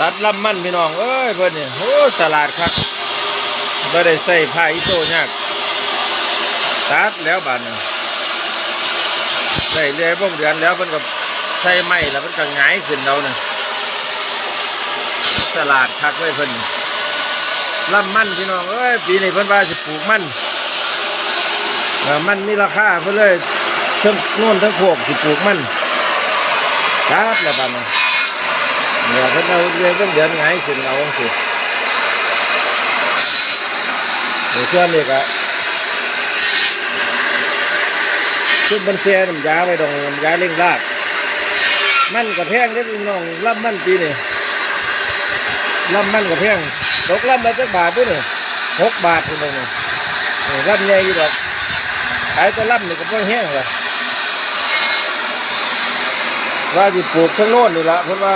ตัดลำมันพี่น้องเอ้ยเพิ่อนเนี่ยโอ้สลาดครับบ่ได้ใส่ผ้าอิโต้ยากตัดแล้วบาดนี้ใส่เรื่อยพวกเดือนแล้วเพิ่อนก็ใส่ไม้แล้วเพิ่อนก็หงายขึ้นเราน่ะสลาดคักเลยเพิ่นนี่ลำมันพี่น้องเอ้ยปีนี้เพิ่อนว่าสิปลูกมันมันมีราคาเพิ่อนเลยทั้งโน่นทั้งโคกสิปลูกมันตัดแล้วบาดนี้ เดี๋ยวเพิ่นเอาเรียนเพิ่นเดือนไงขึ้นเอาสิเดี๋ยวช่วงนี้ก็ชุดบันเซียน้ำยาไปดองน้ำยาเล่งรากมันกับแพงได้อพี่น้องรับมันปีนี่รับมันกับแพงตกรับละจักบาทด้วยนี่หกบาทพี่น้องนี่นี่รับใหญ่อยู่ดอกขายตัวรับนี่ก็เพิ่งแห้งเลยว่าสิปลูกทั้งโน่นนี่ละเพิ่นว่า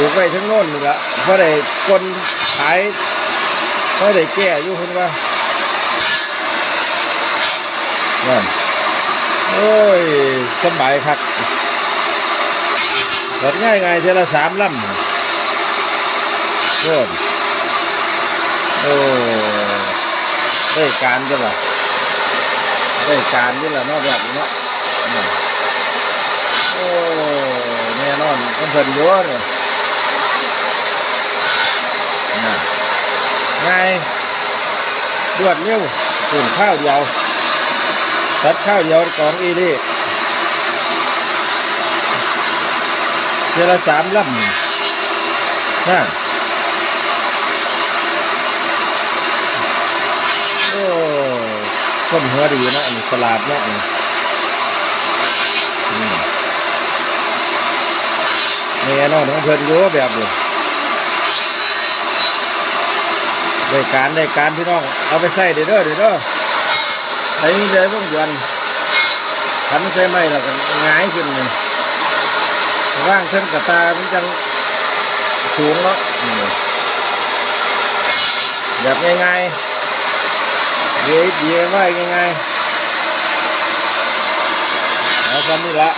ปลูกไว้ทั้งโน้นนี่ละเพราะได้คนขายเพราะได้แก้อยู่คุณว่านั่นโอ้ยสบายคักรถง่ายง่ายเทละสามลำโน่นโอ้ได้การด้วยล่ะได้การด้วยล่ะนอกแบบนี้เนาะโอ้แน่นอนคนเพิ่นเยอะเนี่ย น่ะ ง่ายรวดเร็วส่นข้าวเดียวตัดข้าวเดียวกองอีนี่เจอละสามลำน่ะโอ้คนหัวดีนะอันนี้สลาดเนาะอันนี้อืมแน่นอนของเพิ่อนอยู่แบบนี้ ได้การได้การพี่น้อง เอาไปใส่เด้อเด้อเด้อเด้อไอ้นี่เลยพวกยวนทำใส่ไม้แล้วก็หงายขึ้นเลยว่างเส้นกระตามันจังสูงเนาะแบบง่ายๆเดี๋ยวเดี๋ยวไว้ง่ายๆเอาทำนี่ละ